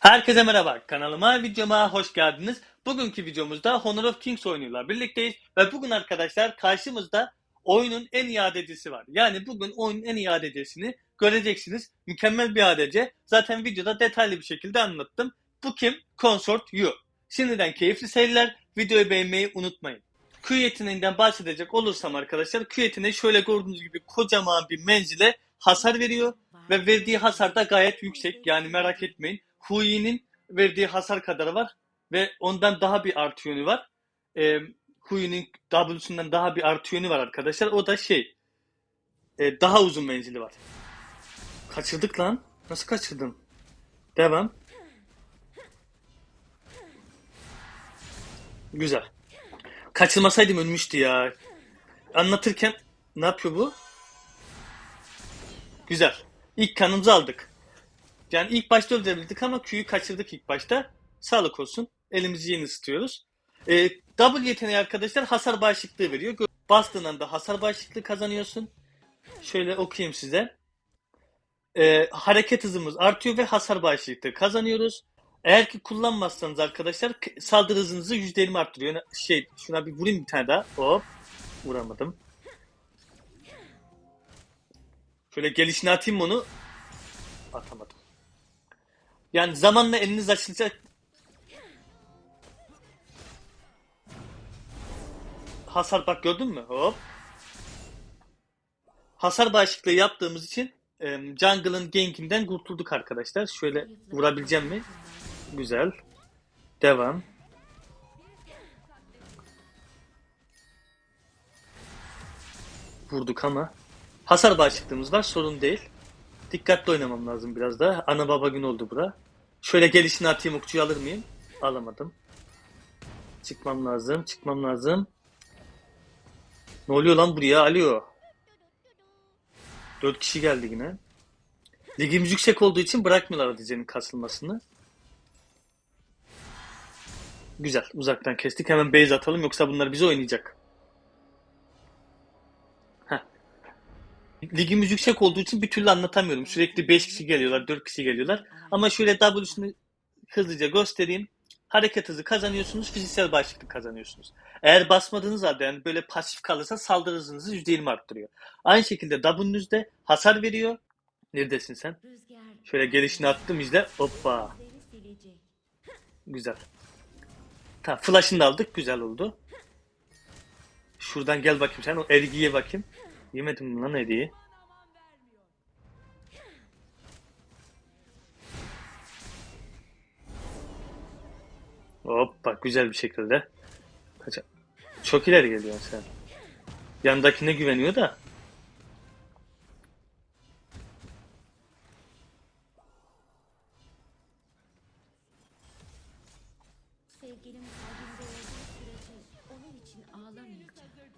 Herkese merhaba, kanalıma, videoma hoş geldiniz. Bugünkü videomuzda Honor of Kings oyunuyla birlikteyiz. Ve bugün arkadaşlar karşımızda oyunun en iyi ADC'si var. Yani bugün oyunun en iyi ADC'sini göreceksiniz. Mükemmel bir ADC. Zaten videoda detaylı bir şekilde anlattım. Bu kim? Consort Yu. Şimdiden keyifli seyirler. Videoyu beğenmeyi unutmayın. Q yeteneğinden bahsedecek olursam arkadaşlar Q yeteneği şöyle gördüğünüz gibi kocaman bir menzile hasar veriyor ve verdiği hasar da gayet yüksek. Yani merak etmeyin. Hui'nin verdiği hasar kadarı var ve ondan daha bir artı yönü var. E, Hui'nin W'sundan daha bir artı yönü var arkadaşlar. O da şey e, daha uzun menzili var. Kaçırdık lan. Nasıl kaçırdım? Devam. Güzel. Kaçırmasaydım ölmüştü ya. Anlatırken ne yapıyor bu? Güzel. İlk kanımızı aldık. Yani ilk başta öldürebildik ama Q'yu kaçırdık ilk başta. Sağlık olsun. Elimizi yeni ısıtıyoruz. Ee, W yeteneği arkadaşlar hasar bağışıklığı veriyor. Bastığın anda hasar bağışıklığı kazanıyorsun. Şöyle okuyayım size. Ee, hareket hızımız artıyor ve hasar bağışıklığı kazanıyoruz. Eğer ki kullanmazsanız arkadaşlar saldırı hızınızı %20 arttırıyor. Şey şuna bir vurayım bir tane daha. Hop. Vuramadım. Şöyle gelişine atayım onu. Atamadım. Yani zamanla eliniz açılacak. Hasar bak gördün mü? Hop. Hasar bağışıklığı yaptığımız için e, jungle'ın gankinden kurtulduk arkadaşlar. Şöyle vurabileceğim mi? Güzel. Devam. Vurduk ama. Hasar bağışıklığımız var sorun değil. Dikkatli oynamam lazım biraz da. Ana baba gün oldu bura. Şöyle gelişini atayım okçuyu alır mıyım? Alamadım. Çıkmam lazım. Çıkmam lazım. Ne oluyor lan buraya? Alo. Dört kişi geldi yine. Ligimiz yüksek olduğu için bırakmıyorlar ADC'nin kasılmasını. Güzel. Uzaktan kestik. Hemen base atalım yoksa bunlar bizi oynayacak. Ligimiz yüksek olduğu için bir türlü anlatamıyorum. Sürekli 5 kişi geliyorlar, 4 kişi geliyorlar. Ama şöyle W'sunu hızlıca göstereyim. Hareket hızı kazanıyorsunuz, fiziksel bağışıklık kazanıyorsunuz. Eğer basmadığınız halde yani böyle pasif kalırsa saldırı hızınızı %20 arttırıyor. Aynı şekilde W'nüzde hasar veriyor. Neredesin sen? Şöyle gelişini attım izle. Hoppa. Güzel. Tamam flash'ını da aldık. Güzel oldu. Şuradan gel bakayım sen. O ergiye bakayım. Yemedim lan eriği? Hoppa güzel bir şekilde. Kaça- Çok ileri geliyorsun sen. Yandakine güveniyor da.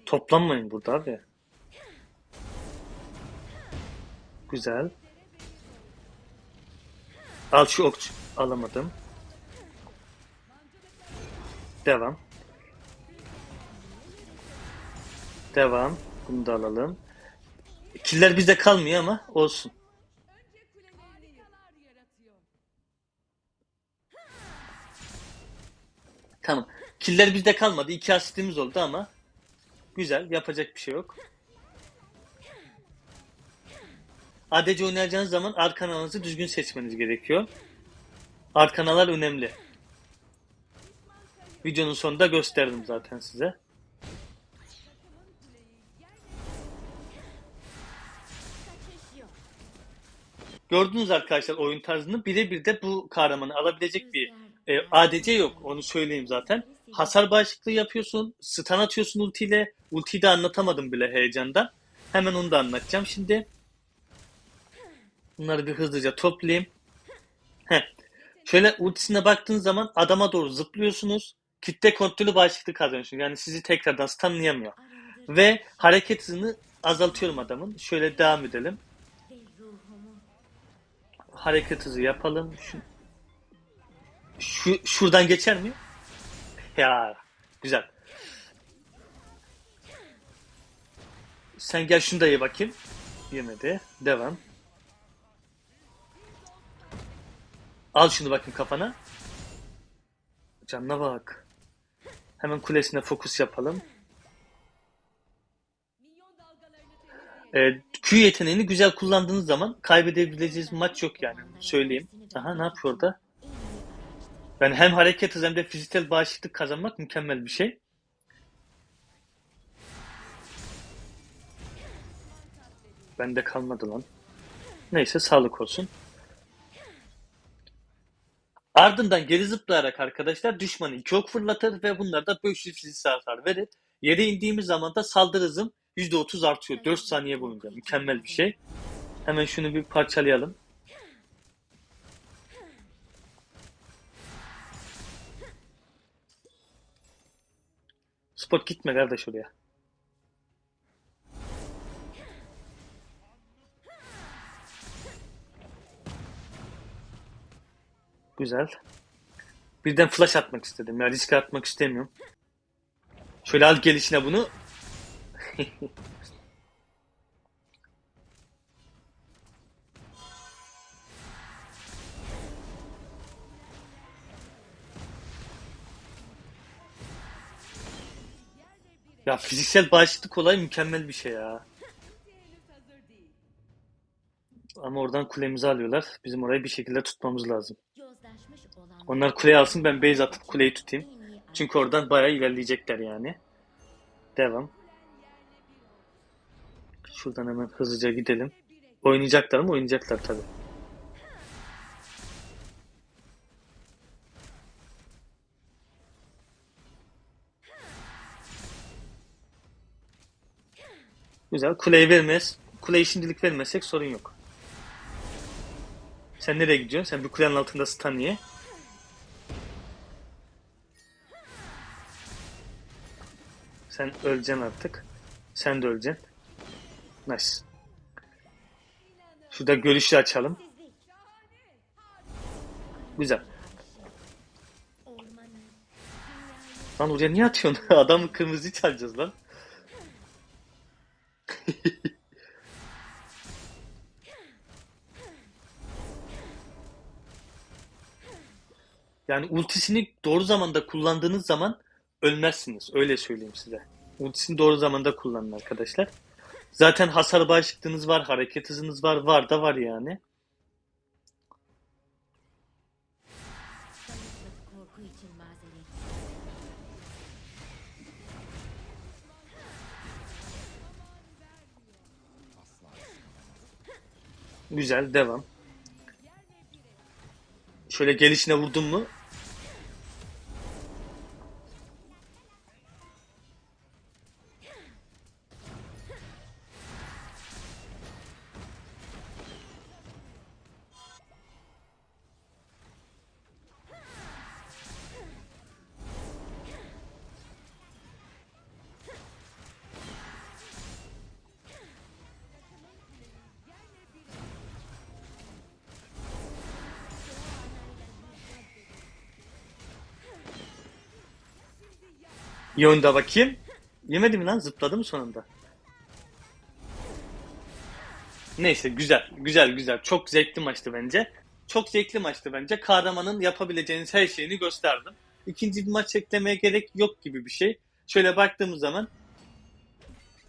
Toplanmayın burada abi. Güzel. Al şu okçu. Alamadım. Devam. Devam. Bunu da alalım. Killer bizde kalmıyor ama olsun. Tamam. Killer bizde kalmadı. İki asistimiz oldu ama güzel. Yapacak bir şey yok. ADC oynayacağınız zaman arkananızı düzgün seçmeniz gerekiyor. Arkanalar önemli. Videonun sonunda gösterdim zaten size. Gördünüz arkadaşlar oyun tarzını birebir de bu kahramanı alabilecek bir e, ADC yok. Onu söyleyeyim zaten. Hasar bağışıklığı yapıyorsun. Stun atıyorsun ultiyle. Ultiyi de anlatamadım bile heyecandan. Hemen onu da anlatacağım şimdi. Bunları bir hızlıca toplayayım. Heh. Şöyle ultisine baktığın zaman adama doğru zıplıyorsunuz. Kitle kontrolü bağışıklığı kazanıyorsunuz. Yani sizi tekrardan stunlayamıyor. Ve hareket hızını azaltıyorum adamın. Şöyle devam edelim. hareket hızı yapalım. Şu, şu şuradan geçer mi? Ya güzel. Sen gel şunu da ye bakayım. Yemedi. Devam. Al şunu bakayım kafana. Canına bak. Hemen kulesine fokus yapalım. Ee, Q yeteneğini güzel kullandığınız zaman kaybedebileceğiniz maç yok yani. Söyleyeyim. Aha ne yapıyor orada? Yani hem hareket hızı hem de fiziksel bağışıklık kazanmak mükemmel bir şey. Bende kalmadı lan. Neyse sağlık olsun. Ardından geri zıplayarak arkadaşlar düşmanı iki ok fırlatır ve bunlar da 500 fiziksel hasar verir. Yere indiğimiz zaman da saldırı hızım %30 artıyor 4 saniye boyunca. Mükemmel bir şey. Hemen şunu bir parçalayalım. Spot gitme kardeş oraya. Güzel. Birden flash atmak istedim. Ya risk atmak istemiyorum. Şöyle al gelişine bunu. Ya fiziksel bağışıklık olayı mükemmel bir şey ya. Ama oradan kulemizi alıyorlar. Bizim orayı bir şekilde tutmamız lazım. Onlar kuleyi alsın ben base atıp kuleyi tutayım. Çünkü oradan bayağı ilerleyecekler yani. Devam. Şuradan hemen hızlıca gidelim. Oynayacaklar mı? Oynayacaklar tabii. Güzel. Kuleyi vermez. Kuleyi şimdilik vermezsek sorun yok. Sen nereye gidiyorsun? Sen bir kulenin altında stun ye. Sen öleceksin artık. Sen de öleceksin. Nice. Şurada görüşü açalım. Güzel. Lan oraya niye atıyorsun? Adamı kırmızı çalacağız lan. Yani ultisini doğru zamanda kullandığınız zaman ölmezsiniz. Öyle söyleyeyim size. Ultisini doğru zamanda kullanın arkadaşlar. Zaten hasar bağışıklığınız var, hareket hızınız var, var da var yani. Güzel, devam. Şöyle gelişine vurdun mu? İyi oyunda bakayım. Yemedi mi lan? Zıpladı mı sonunda? Neyse güzel. Güzel güzel. Çok zevkli maçtı bence. Çok zevkli maçtı bence. Kahramanın yapabileceğiniz her şeyini gösterdim. İkinci bir maç eklemeye gerek yok gibi bir şey. Şöyle baktığımız zaman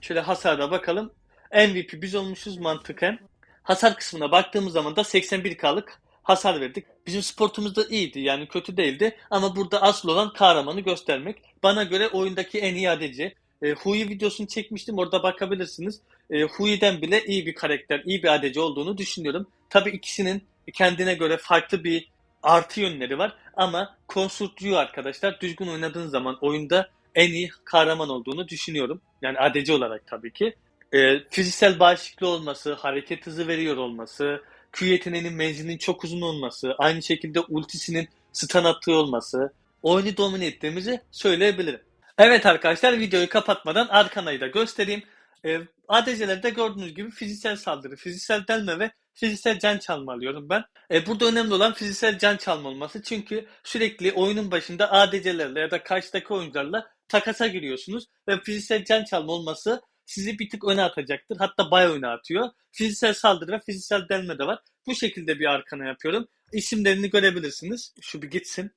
şöyle hasara bakalım. MVP biz olmuşuz mantıken. Hasar kısmına baktığımız zaman da 81K'lık hasar verdik. Bizim sportumuz da iyiydi yani kötü değildi ama burada asıl olan kahramanı göstermek. Bana göre oyundaki en iyi adeci. E, Hui videosunu çekmiştim orada bakabilirsiniz. E, Hui'den bile iyi bir karakter, iyi bir adeci olduğunu düşünüyorum. Tabii ikisinin kendine göre farklı bir artı yönleri var ama Consort Yu arkadaşlar düzgün oynadığın zaman oyunda en iyi kahraman olduğunu düşünüyorum. Yani adeci olarak tabii ki. E, fiziksel bağışıklığı olması, hareket hızı veriyor olması, Q yeteneğinin menzilinin çok uzun olması, aynı şekilde ultisinin stun attığı olması, oyunu domine ettiğimizi söyleyebilirim. Evet arkadaşlar videoyu kapatmadan arkanayı da göstereyim. E, ADC'lerde gördüğünüz gibi fiziksel saldırı, fiziksel delme ve fiziksel can çalma alıyorum ben. E, burada önemli olan fiziksel can çalma olması. Çünkü sürekli oyunun başında ADC'lerle ya da karşıdaki oyuncularla takasa giriyorsunuz ve fiziksel can çalma olması sizi bir tık öne atacaktır. Hatta bayağı öne atıyor. Fiziksel saldırı ve fiziksel delme de var. Bu şekilde bir arkana yapıyorum. isimlerini görebilirsiniz. Şu bir gitsin.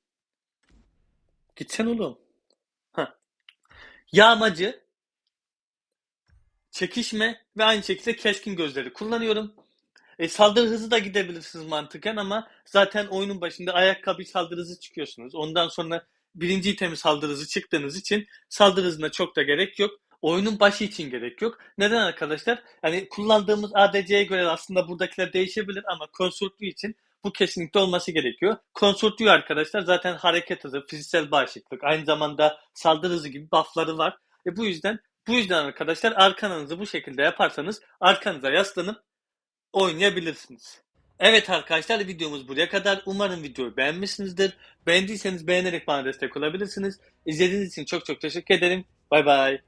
Gitsen oğlum. Heh. Yağmacı, çekişme ve aynı şekilde keskin gözleri kullanıyorum. E, saldırı hızı da gidebilirsiniz mantıken ama zaten oyunun başında ayakkabı saldırı hızı çıkıyorsunuz. Ondan sonra birinci itemi saldırı hızı çıktığınız için saldırı hızına çok da gerek yok. Oyunun başı için gerek yok. Neden arkadaşlar? Yani kullandığımız ADC'ye göre aslında buradakiler değişebilir ama konsortlu için bu kesinlikle olması gerekiyor. Konsortluyu arkadaşlar zaten hareket hızı, fiziksel bağışıklık, aynı zamanda saldırı hızı gibi buffları var. E bu yüzden bu yüzden arkadaşlar arkanızı bu şekilde yaparsanız arkanıza yaslanıp oynayabilirsiniz. Evet arkadaşlar videomuz buraya kadar. Umarım videoyu beğenmişsinizdir. Beğendiyseniz beğenerek bana destek olabilirsiniz. İzlediğiniz için çok çok teşekkür ederim. Bay bay.